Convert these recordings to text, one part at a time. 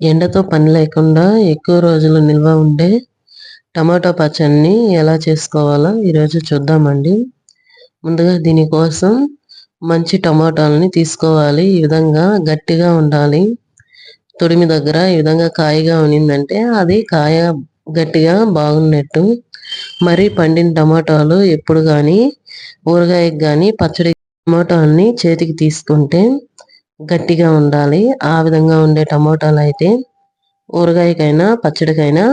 ఎండతో పని లేకుండా ఎక్కువ రోజులు నిల్వ ఉండే టమాటో పచ్చడిని ఎలా చేసుకోవాలో ఈరోజు చూద్దామండి. ముందుగా దీనికోసం మంచి టమాటాలని తీసుకోవాలి. ఈ విధంగా గట్టిగా ఉండాలి. తొడిమి దగ్గర ఈ విధంగా కాయగా ఉన్నిందంటే అది కాయ గట్టిగా బాగున్నట్టు. మరి పండిన టమాటాలు ఎప్పుడు కానీ ఊరగాయకు కానీ పచ్చడి టమాటాలని చేతికి తీసుకుంటే గట్టిగా ఉండాలి. ఆ విధంగా ఉండే టమోటాలు అయితే ఊరగాయకైనా పచ్చడికైనా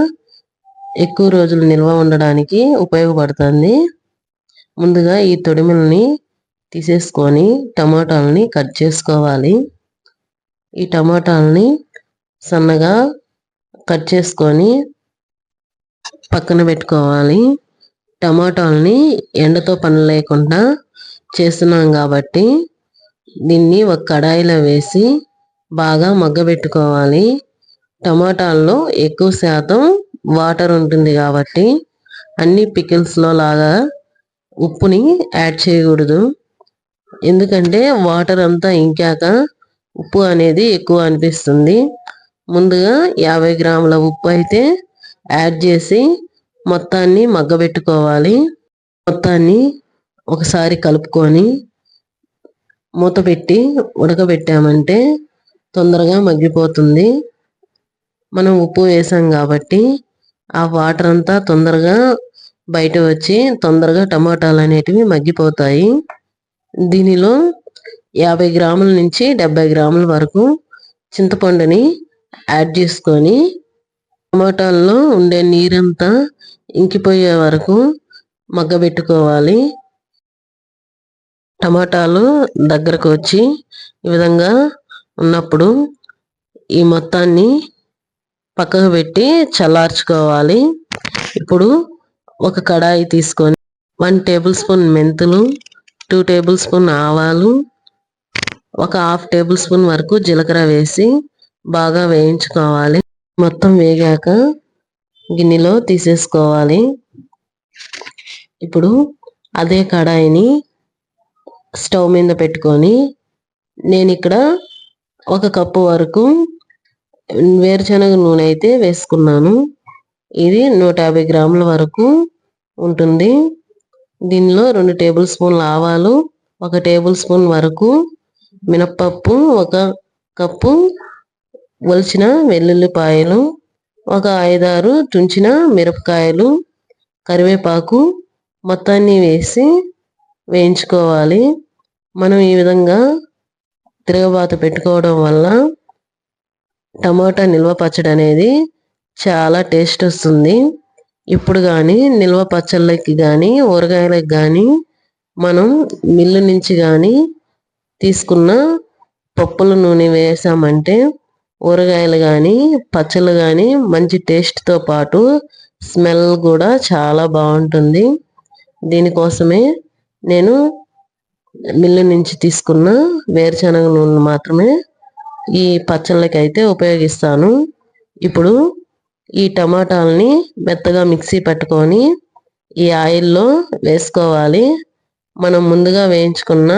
ఎక్కువ రోజులు నిల్వ ఉండడానికి ఉపయోగపడుతుంది. ముందుగా ఈ తొడిమిల్ని తీసేసుకొని టమాటాలని కట్ చేసుకోవాలి. ఈ టమాటాలని సన్నగా కట్ చేసుకొని పక్కన పెట్టుకోవాలి. టమాటాలని ఎండతో పని లేకుండా చేస్తున్నాం కాబట్టి దీన్ని ఒక కడాయిలో వేసి బాగా మగ్గబెట్టుకోవాలి టమాటాల్లో ఎక్కువ శాతం వాటర్ ఉంటుంది కాబట్టి అన్ని పికిల్స్లో లాగా ఉప్పుని యాడ్ చేయకూడదు. ఎందుకంటే వాటర్ అంతా ఇంకాక ఉప్పు అనేది ఎక్కువ అనిపిస్తుంది. ముందుగా యాభై గ్రాముల ఉప్పు అయితే యాడ్ చేసి మొత్తాన్ని మగ్గబెట్టుకోవాలి మొత్తాన్ని ఒకసారి కలుపుకొని మూత పెట్టి ఉడకబెట్టామంటే తొందరగా మగ్గిపోతుంది. మనం ఉప్పు వేసాం కాబట్టి ఆ వాటర్ అంతా తొందరగా బయట వచ్చి తొందరగా టమాటాలు అనేటివి మగ్గిపోతాయి. దీనిలో యాభై గ్రాముల నుంచి డెబ్బై గ్రాముల వరకు చింతపండుని యాడ్ చేసుకొని టమాటాల్లో ఉండే నీరంతా ఇంకిపోయే వరకు మగ్గబెట్టుకోవాలి. టమాటాలు దగ్గరకు వచ్చి ఈ విధంగా ఉన్నప్పుడు ఈ మొత్తాన్ని పక్కకు పెట్టి చల్లార్చుకోవాలి. ఇప్పుడు ఒక కడాయి తీసుకొని వన్ టేబుల్ స్పూన్ మెంతులు టూ టేబుల్ స్పూన్ ఆవాలు ఒక హాఫ్ టేబుల్ స్పూన్ వరకు జీలకర్ర వేసి బాగా వేయించుకోవాలి. మొత్తం వేగాక గిన్నెలో తీసేసుకోవాలి. ఇప్పుడు అదే కడాయిని స్టవ్ మీద పెట్టుకొని నేను ఇక్కడ ఒక కప్పు వరకు వేరుశనగ నూనె అయితే వేసుకున్నాను. ఇది నూట యాభై గ్రాముల వరకు ఉంటుంది. దీనిలో రెండు టేబుల్ స్పూన్ల ఆవాలు ఒక టేబుల్ స్పూన్ వరకు మినప్పప్పు ఒక కప్పు ఒలిచిన వెల్లుల్లిపాయలు ఒక ఐదారు తుంచిన మిరపకాయలు కరివేపాకు మొత్తాన్ని వేసి వేయించుకోవాలి. మనం ఈ విధంగా తిరగబాత పెట్టుకోవడం వల్ల టమాటా నిల్వ పచ్చడి అనేది చాలా టేస్ట్ వస్తుంది. ఇప్పుడు కానీ నిల్వ పచ్చళ్ళకి కానీ ఊరగాయలకు కానీ మనం మిల్లు నుంచి కానీ తీసుకున్న పప్పుల నూనె వేసామంటే ఊరగాయలు కానీ పచ్చళ్ళు కానీ మంచి టేస్ట్తో పాటు స్మెల్ కూడా చాలా బాగుంటుంది. దీనికోసమే నేను మిల్లు నుంచి తీసుకున్న వేరుశనగ నూనె మాత్రమే ఈ పచ్చళ్ళకి అయితే ఉపయోగిస్తాను. ఇప్పుడు ఈ టమాటాలని మెత్తగా మిక్సీ పట్టుకొని ఈ ఆయిల్లో వేసుకోవాలి. మనం ముందుగా వేయించుకున్న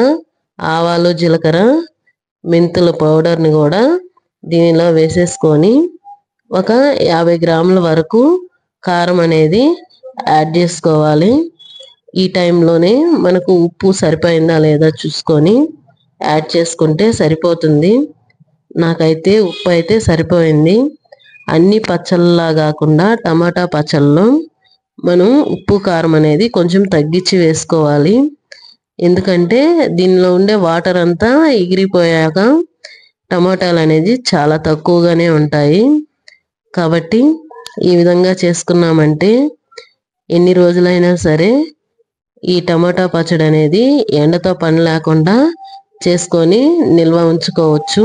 ఆవాలు జీలకర్ర మెంతుల పౌడర్ని కూడా దీనిలో వేసేసుకొని ఒక యాభై గ్రాముల వరకు కారం అనేది యాడ్ చేసుకోవాలి. ఈ టైంలోనే మనకు ఉప్పు సరిపోయిందా లేదా చూసుకొని యాడ్ చేసుకుంటే సరిపోతుంది. నాకైతే ఉప్పు అయితే సరిపోయింది. అన్ని పచ్చళ్ళలా కాకుండా టమాటా పచ్చళ్ళలో మనం ఉప్పు కారం అనేది కొంచెం తగ్గించి వేసుకోవాలి. ఎందుకంటే దీనిలో ఉండే వాటర్ అంతా ఎగిరిపోయాక టమాటాలు అనేది చాలా తక్కువగానే ఉంటాయి. కాబట్టి ఈ విధంగా చేసుకున్నామంటే ఎన్ని రోజులైనా సరే ఈ టమాటా పచ్చడి అనేది ఎండతో పని లేకుండా చేసుకొని నిల్వ ఉంచుకోవచ్చు.